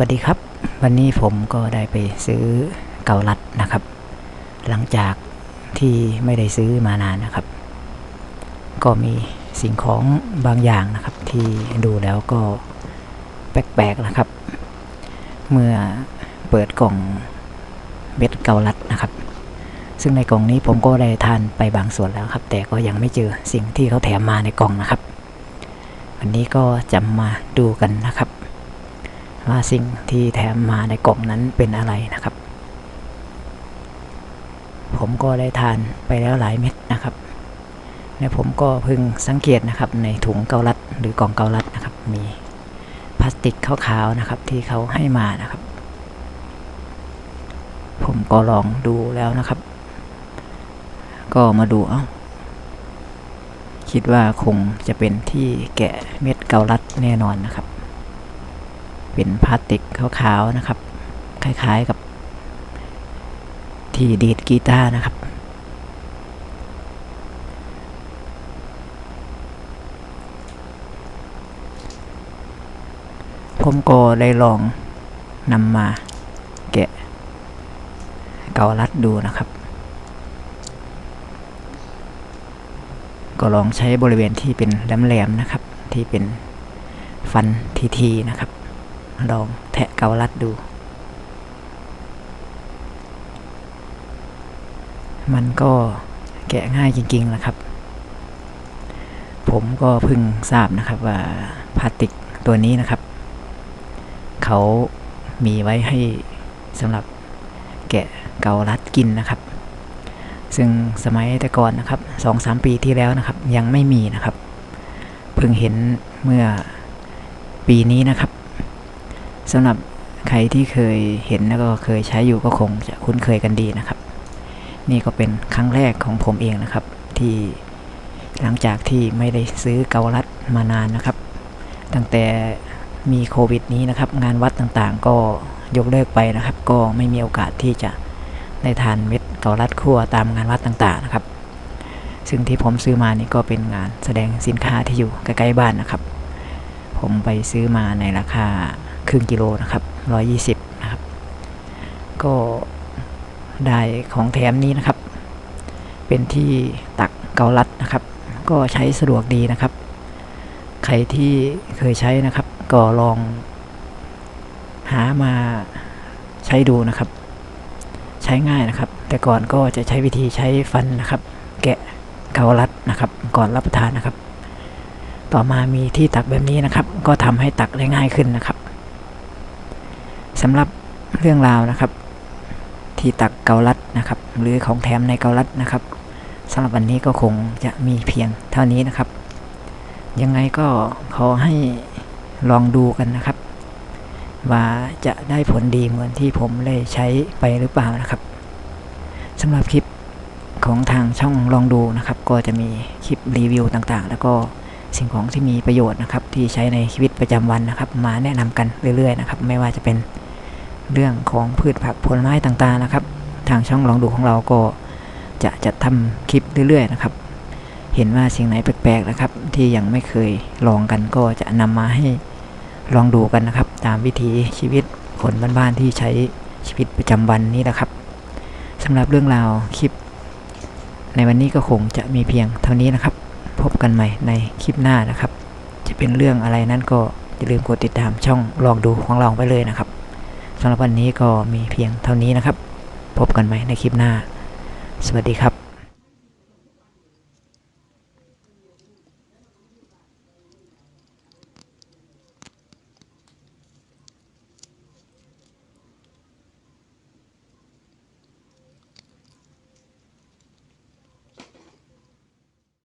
วัสดีครับ วันนี้ผมก็ได้ไปซื้อเกาลัดนะครับ หลังจากที่ไม่ได้ซื้อมานานนะครับ ก็มีสิ่งของบางอย่างนะครับ ที่ดูแล้วก็แปลกๆนะครับ เมื่อเปิดกล่องเม็ดเกาลัดนะครับ ซึ่งในกล่องนี้ผมก็ได้ทานไปบางส่วนแล้วครับ แต่ก็ยังไม่เจอสิ่งที่เขาแถมมาในกล่องนะครับ วันนี้ก็จะมาดูกันนะครับ ว่าสิ่งที่แถมมาในกล่องนั้นเป็นอะไรนะครับ ผมก็ได้ทานไปแล้วหลายเม็ดนะครับและผมก็เพิ่งสังเกตนะครับในถุงเกาลัดหรือกล่องเกาลัดนะครับ มีพลาสติกขาวๆนะครับที่เขาให้มานะครับ ผมก็ลองดูแล้วนะครับ ก็มาดูเอ้าคิดว่าคงจะเป็นที่แกะเม็ดเกาลัดแน่นอนนะครับ เป็นพลาสติกขาวๆนะครับ คล้ายๆกับที่ดีดกีตาร์นะครับ ผมก็ได้ลองนำมาแกะเกาลัดดูนะครับ ก็ลองใช้บริเวณที่เป็นแหลมๆนะครับ ที่เป็นฟันทีๆนะครับ ลองแทะเกาลัดดู มันก็แกะง่ายจริงๆนะครับ ผมก็เพิ่งทราบนะครับว่าพลาสติกตัวนี้นะครับ เขามีไว้ให้สำหรับแกะเกาลัดกินนะครับ ซึ่งสมัยแต่ก่อนนะครับสองสามปีที่แล้วนะครับ ยังไม่มีนะครับ เพิ่งเห็นเมื่อปีนี้นะครับ สำหรับใครที่เคยเห็นแล้วก็เคยใช้อยู่ก็คงจะคุ้นเคยกันดีนะครับ นี่ก็เป็นครั้งแรกของผมเองนะครับ ที่หลังจากที่ไม่ได้ซื้อเกาลัดมานานนะครับ ตั้งแต่มีโควิดนี้นะครับ งานวัดต่างๆ ก็ยกเลิกไปนะครับ ก็ไม่มีโอกาสที่จะได้ทานเม็ดเกาลัดคั่วตามงานวัดต่างๆนะครับ ซึ่งที่ผมซื้อมานี่ก็เป็นงานแสดงสินค้าที่อยู่ใกล้ๆบ้านนะครับ ผมไปซื้อมาในราคา ครึ่งกิโลนะครับร้อยี่สิบนะครับ ก็ได้ของแถมนี้นะครับ เป็นที่ตักเกาลัดนะครับ ก็ใช้สะดวกดีนะครับ ใครที่เคยใช้นะครับ ก็ลองหามาใช้ดูนะครับ ใช้ง่ายนะครับ แต่ก่อนก็จะใช้วิธีใช้ฟันนะครับ แกะเกาลัดนะครับ ก่อนรับประทานนะครับ ต่อมามีที่ตักแบบนี้นะครับ ก็ทำให้ตักได้ง่ายขึ้นนะครับ สำหรับเรื่องราวนะครับ ที่ตักเกาลัดนะครับ หรือของแถมในเกาลัดนะครับสำหรับวันนี้ก็คงจะมีเพียงเท่านี้นะครับ ยังไงก็ขอให้ลองดูกันนะครับ ว่าจะได้ผลดีเหมือนที่ผมได้ใช้ไปหรือเปล่านะครับสำหรับคลิปของทางช่องลองดูนะครับ ก็จะมีคลิปรีวิวต่างๆ แล้วก็สิ่งของที่มีประโยชน์นะครับ ที่ใช้ในชีวิตประจำวันนะครับ มาแนะนำกันเรื่อยๆนะครับ ไม่ว่าจะเป็น เรื่องของพืชผักผลไม้ต่างๆนะครับ ทางช่องลองดูของเราก็จะจัดทำคลิปเรื่อยๆนะครับ เห็นว่าสิ่งไหนแปลกๆนะครับ ที่ยังไม่เคยลองกันก็จะนำมาให้ลองดูกันนะครับ ตามวิถีชีวิตคนบ้านๆที่ใช้ชีวิตประจำวันนี้นะครับสำหรับเรื่องราวคลิป ในวันนี้ก็คงจะมีเพียงเท่านี้นะครับ พบกันใหม่ในคลิปหน้านะครับ จะเป็นเรื่องอะไรนั้นก็อย่าลืมกดติดตามช่องลองดูของเราไปเลยนะครับ สำหรับวันนี้ก็มีเพียงเท่านี้นะครับ พบกันใหม่ในคลิปหน้า สวัสดีครับ